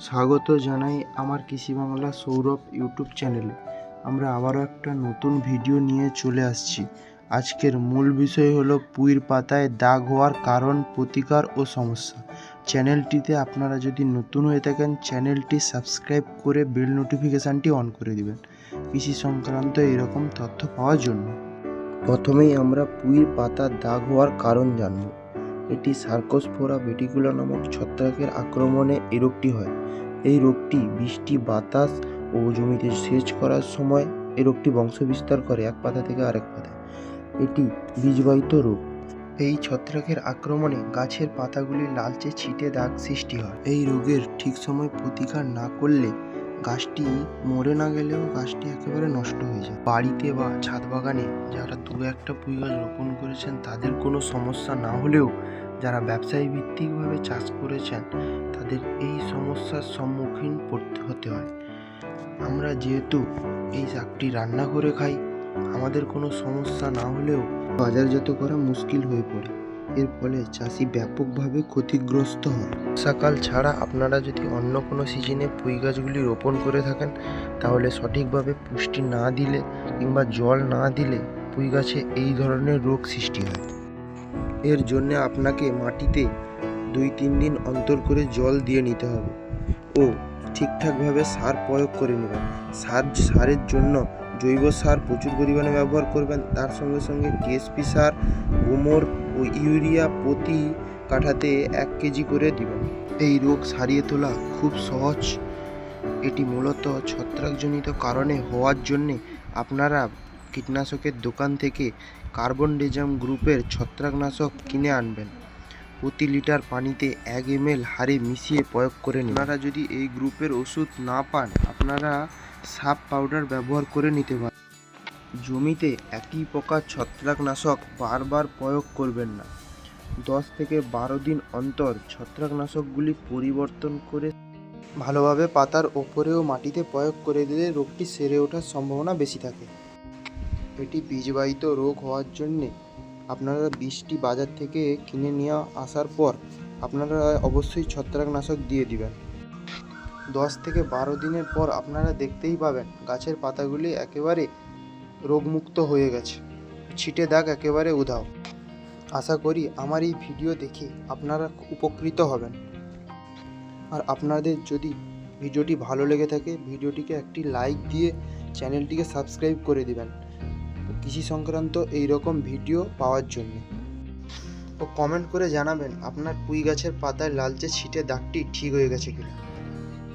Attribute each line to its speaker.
Speaker 1: স্বাগত জানাই আমার কৃষি বাংলা সৌরভ ইউটিউব চ্যানেলে। আমরা আবারও একটা নতুন ভিডিও নিয়ে চলে আসছি। আজকের মূল বিষয় হলো পুঁইর পাতায় দাগ হওয়ার কারণ, প্রতিকার ও সমস্যা। চ্যানেলটিতে আপনারা যদি নতুন হয়ে থাকেন, চ্যানেলটি সাবস্ক্রাইব করে বেল নোটিফিকেশানটি অন করে দিবেন। কৃষি সংক্রান্ত এরকম তথ্য পাওয়ার জন্য। প্রথমেই আমরা পুঁইর পাতার দাগ হওয়ার কারণ জানব। এটি সার্কোস্ফোরা বেটিকুলা নামক ছত্রাকের আক্রমণে এই রোগটি হয়। এই রোগটি বৃষ্টি, বাতাস ও জমিতে সেচ করার সময় এই রোগটি বংশবিস্তার করে, এক পাতা থেকে আরেক পাতায়। এটি বীজবাহিত রোগ। এই ছত্রাকের আক্রমণে গাছের পাতাগুলি লালচে ছিটে দাগ সৃষ্টি হয়। এই রোগের ঠিক সময় প্রতিকার না করলে গাছটি মরে না গেলেও গাছটি একেবারে নষ্ট হয়ে যায়। বাড়িতে বা ছাদ বাগানে যারা দু একটা পুঁই গাছ রোপণ করেছেন, তাদের কোনো সমস্যা না হলেও যারা ব্যবসায়ী ভিত্তিকভাবে চাষ করেছেন, তাদের এই সমস্যার সম্মুখীন পড়তে হতে হয়। আমরা যেহেতু এই শাকটি রান্না করে খাই, আমাদের কোনো সমস্যা না হলেও বাজারজাত করা মুশকিল হয়ে পড়ে। এর ফলে চাষি ব্যাপকভাবে ক্ষতিগ্রস্ত হয় বর্ষাকাল ছাড়া আপনারা যদি অন্য কোনো সিজনে পুঁই গাছগুলি রোপণ করে থাকেন, তাহলে সঠিকভাবে পুষ্টি না দিলে কিংবা জল না দিলে পুঁই গাছে এই ধরনের রোগ সৃষ্টি হয়। এর জন্য আপনাকে মাটিতে দুই তিন দিন অন্তর করে জল দিয়ে নিতে হবে। ও ঠিকঠাকভাবে সার প্রয়োগ করে নেবেন। সার, সারের জন্য জৈব সার প্রচুর পরিমাণে ব্যবহার করবেন। তার সঙ্গে সঙ্গে টিএসপি সার, গোমর ও ইউরিয়া প্রতি কাঠাতে এক কেজি করে দিবেন। এই রোগ সারিয়ে তোলা খুব সহজ। এটি মূলত ছত্রাকজনিত কারণে হওয়ার জন্যে আপনারা কীটনাশকের দোকান থেকে কার্বন ডেজাম গ্রুপের ছত্রাকনাশক কিনে আনবেন। প্রতি লিটার পানিতে এক এম হারে মিশিয়ে প্রয়োগ করে নিন। আপনারা যদি এই গ্রুপের ওষুধ না পান, আপনারা সাপ পাউডার ব্যবহার করে নিতে পারেন। জমিতে একই প্রকার ছত্রাকনাশক বারবার প্রয়োগ করবেন না। দশ থেকে বারো দিন অন্তর ছত্রাকনাশকগুলি পরিবর্তন করে ভালোভাবে পাতার ওপরেও মাটিতে প্রয়োগ করে দিলে রোগটি সেরে ওঠার সম্ভাবনা বেশি থাকে। এটি বীজবাহিত রোগ হওয়ার জন্যে আপনারা বীজটি বাজার থেকে কিনে নিয়ে আসার পর আপনারা অবশ্যই ছত্রাকনাশক দিয়ে দিবেন। দশ থেকে বারো দিনের পর আপনারা দেখতেই পাবেন গাছের পাতাগুলি একেবারে রোগমুক্ত হয়ে গেছে। ছিটে দাগ একেবারে উধাও। আশা করি আমার এই ভিডিও দেখে আপনারা উপকৃত হবেন। আর আপনাদের যদি ভিডিওটি ভালো লেগে থাকে, ভিডিওটিকে একটি লাইক দিয়ে চ্যানেলটিকে সাবস্ক্রাইব করে দিবেন। কৃষি সংক্রান্ত এই রকম ভিডিও পাওয়ার জন্য। ও কমেন্ট করে জানাবেন, আপনার পুঁই গাছের পাতায় লালচে ছিটে দাগটি ঠিক হয়ে গেছে কিনা।